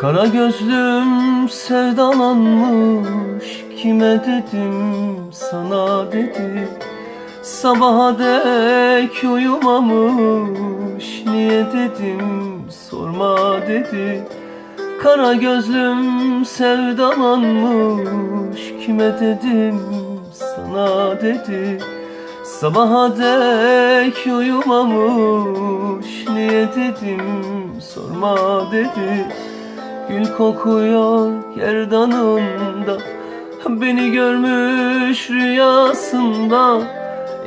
Kara gözlüm sevdalanmış Kime dedim sana dedi Sabaha dek uyumamış Niye dedim sorma dedi Kara gözlüm sevdalanmış Kime dedim sana dedi Sabaha dek uyumamış Niye dedim sorma dedi Gül kokuyor gerdanımda. Beni görmüş rüyasında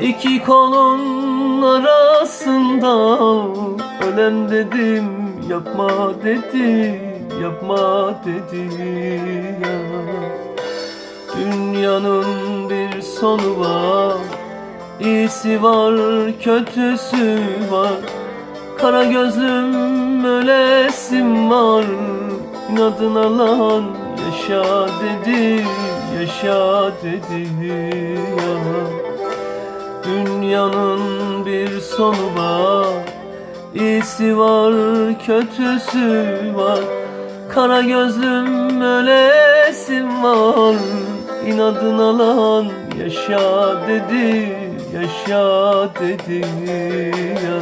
iki kolun arasında. Ölen dedim yapma dedi Yapma dedi ya. Dünyanın bir sonu var İyisi var kötüsü var. Kara gözlüm ölesim var İnadına lan yaşa dedi Yaşa dedi ya Dünyanın bir sonu var İyisi var kötüsü var. Kara gözlüm ölesim var. İnadına lan yaşa dedi Yaşa dedi ya